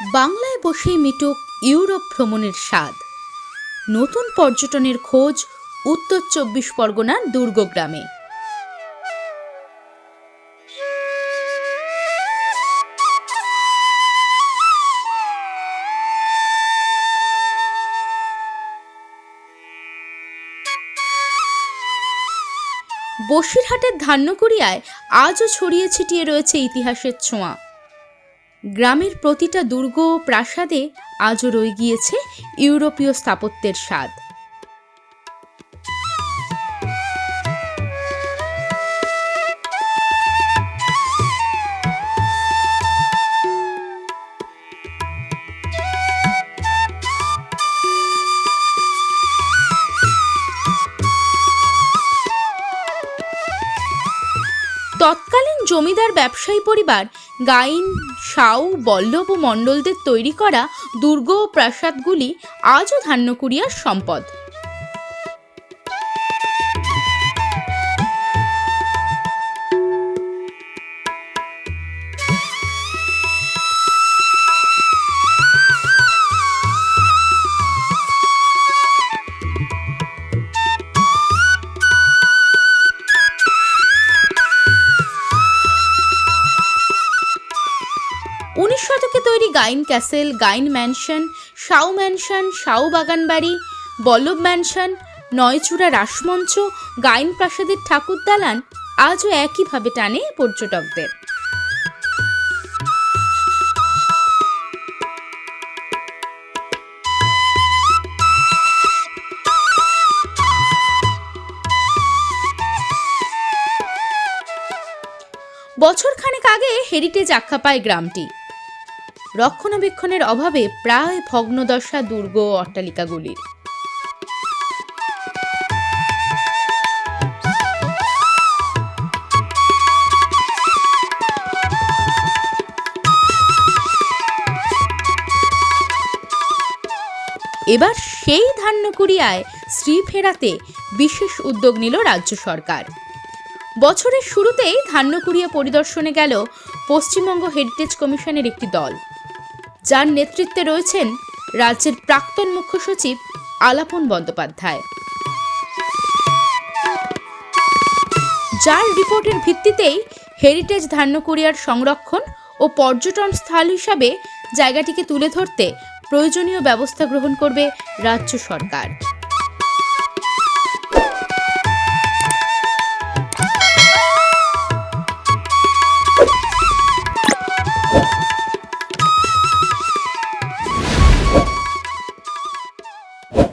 বাংলায় বসেই মিটুক ইউরোপ ভ্রমণের স্বাদ। নতুন পর্যটনের খোঁজ উত্তর চব্বিশ পরগনার দুর্গগ্রামে। বসিরহাটের ধান্যকুড়িয়ায় আজও ছড়িয়ে ছিটিয়ে রয়েছে ইতিহাসের ছোঁয়া। গ্রামের প্রতিটা দুর্গ ও প্রাসাদে আজও রয়ে গিয়েছে ইউরোপীয় স্থাপত্যের স্বাদ। তৎকালীন জমিদার ব্যবসায়ী পরিবার গাইন, সাউ, বল্লভ ও মণ্ডলদের তৈরি করা দুর্গ ও প্রাসাদগুলি আজও ধান্যকুড়িয়ার সম্পদ। Gayen castle, Gayen mansion Shaw mansion Shaw বাগানবাড়ি, Ballabh mansion, নয়চূড়া রাসমঞ্চ, গাইন প্রাসাদের ঠাকুর দালান আজও একইভাবে টানে পর্যটকদের। বছরখানেক আগে হেরিটেজ আখ্যা পায় গ্রামটি। রক্ষণাবেক্ষণের অভাবে প্রায় ভগ্নদশা দুর্গ ও অট্টালিকাগুলির। এবার সেই ধান্যকুড়িয়ায় শ্রী ফেরাতে বিশেষ উদ্যোগ নিল রাজ্য সরকার। বছরের শুরুতেই ধান্যকুড়িয়া পরিদর্শনে গেল পশ্চিমবঙ্গ হেরিটেজ কমিশনের একটি দল। যার নেতৃত্বে রয়েছেন রাজ্যের প্রাক্তন মুখ্য সচিব আলাপন বন্দ্যোপাধ্যায়। যার রিপোর্টের ভিত্তিতেই হেরিটেজ ধান্যকুড়িয়ার সংরক্ষণ ও পর্যটন স্থল হিসাবে জায়গাটিকে তুলে ধরতে প্রয়োজনীয় ব্যবস্থা গ্রহণ করবে রাজ্য সরকার।